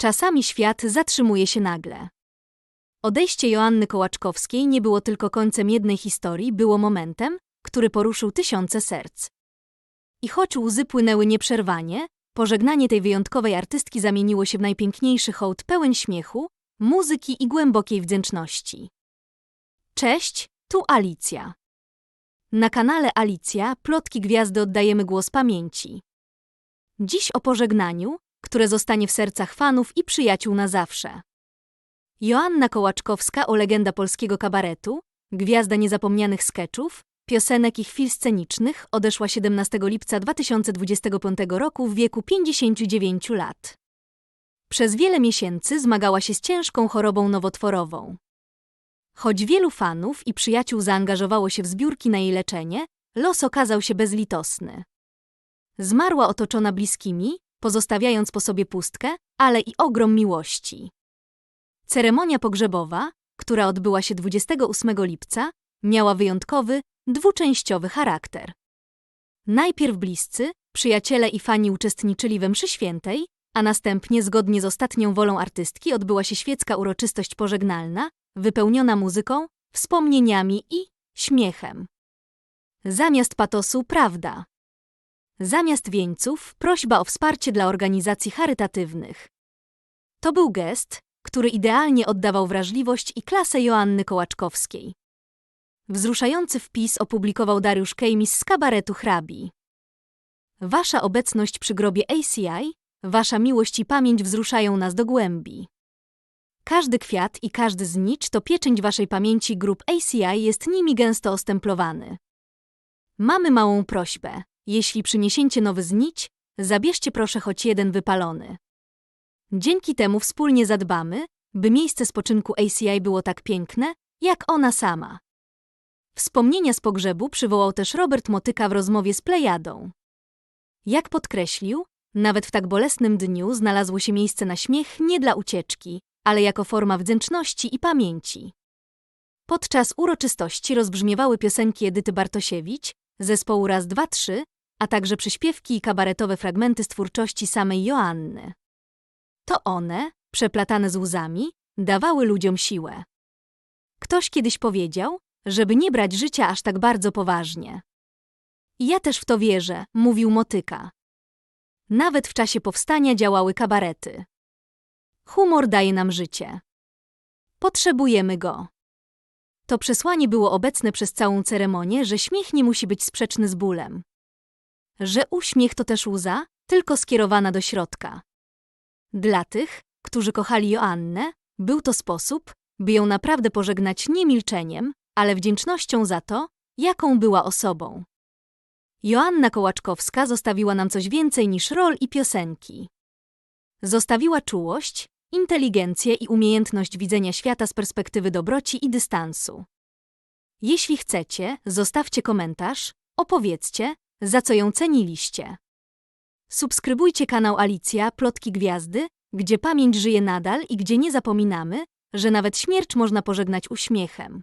Czasami świat zatrzymuje się nagle. Odejście Joanny Kołaczkowskiej nie było tylko końcem jednej historii, było momentem, który poruszył tysiące serc. I choć łzy płynęły nieprzerwanie, pożegnanie tej wyjątkowej artystki zamieniło się w najpiękniejszy hołd pełen śmiechu, muzyki i głębokiej wdzięczności. Cześć, tu Alicja. Na kanale Alicja Plotki Gwiazdy oddajemy głos pamięci. Dziś o pożegnaniu, które zostanie w sercach fanów i przyjaciół na zawsze. Joanna Kołaczkowska o legenda polskiego kabaretu, gwiazda niezapomnianych skeczów, piosenek i chwil scenicznych odeszła 17 lipca 2025 roku w wieku 59 lat. Przez wiele miesięcy zmagała się z ciężką chorobą nowotworową. Choć wielu fanów i przyjaciół zaangażowało się w zbiórki na jej leczenie, los okazał się bezlitosny. Zmarła otoczona bliskimi, pozostawiając po sobie pustkę, ale i ogrom miłości. Ceremonia pogrzebowa, która odbyła się 28 lipca, miała wyjątkowy, dwuczęściowy charakter. Najpierw bliscy, przyjaciele i fani uczestniczyli we mszy świętej, a następnie, zgodnie z ostatnią wolą artystki, odbyła się świecka uroczystość pożegnalna, wypełniona muzyką, wspomnieniami i śmiechem. Zamiast patosu prawda. Zamiast wieńców prośba o wsparcie dla organizacji charytatywnych. To był gest, który idealnie oddawał wrażliwość i klasę Joanny Kołaczkowskiej. Wzruszający wpis opublikował Dariusz Kejmis z kabaretu Hrabi. Wasza obecność przy grobie ACI, wasza miłość i pamięć wzruszają nas do głębi. Każdy kwiat i każdy znicz to pieczęć waszej pamięci grup ACI jest nimi gęsto ostemplowany. Mamy małą prośbę. Jeśli przyniesiecie nowy znić, zabierzcie proszę choć jeden wypalony. Dzięki temu wspólnie zadbamy, by miejsce spoczynku ACI było tak piękne, jak ona sama. Wspomnienia z pogrzebu przywołał też Robert Motyka w rozmowie z Plejadą. Jak podkreślił, nawet w tak bolesnym dniu znalazło się miejsce na śmiech nie dla ucieczki, ale jako forma wdzięczności i pamięci. Podczas uroczystości rozbrzmiewały piosenki Edyty Bartosiewicz, zespołu Raz, Dwa, Trzy, a także przyśpiewki i kabaretowe fragmenty z twórczości samej Joanny. To one, przeplatane z łzami, dawały ludziom siłę. Ktoś kiedyś powiedział, żeby nie brać życia aż tak bardzo poważnie. Ja też w to wierzę, mówił Motyka. Nawet w czasie powstania działały kabarety. Humor daje nam życie. Potrzebujemy go. To przesłanie było obecne przez całą ceremonię, że śmiech nie musi być sprzeczny z bólem. Że uśmiech to też łza, tylko skierowana do środka. Dla tych, którzy kochali Joannę, był to sposób, by ją naprawdę pożegnać nie milczeniem, ale wdzięcznością za to, jaką była osobą. Joanna Kołaczkowska zostawiła nam coś więcej niż rol i piosenki. Zostawiła czułość, inteligencję i umiejętność widzenia świata z perspektywy dobroci i dystansu. Jeśli chcecie, zostawcie komentarz, opowiedzcie, za co ją ceniliście. Subskrybujcie kanał Alicja Plotki Gwiazdy, gdzie pamięć żyje nadal i gdzie nie zapominamy, że nawet śmierć można pożegnać uśmiechem.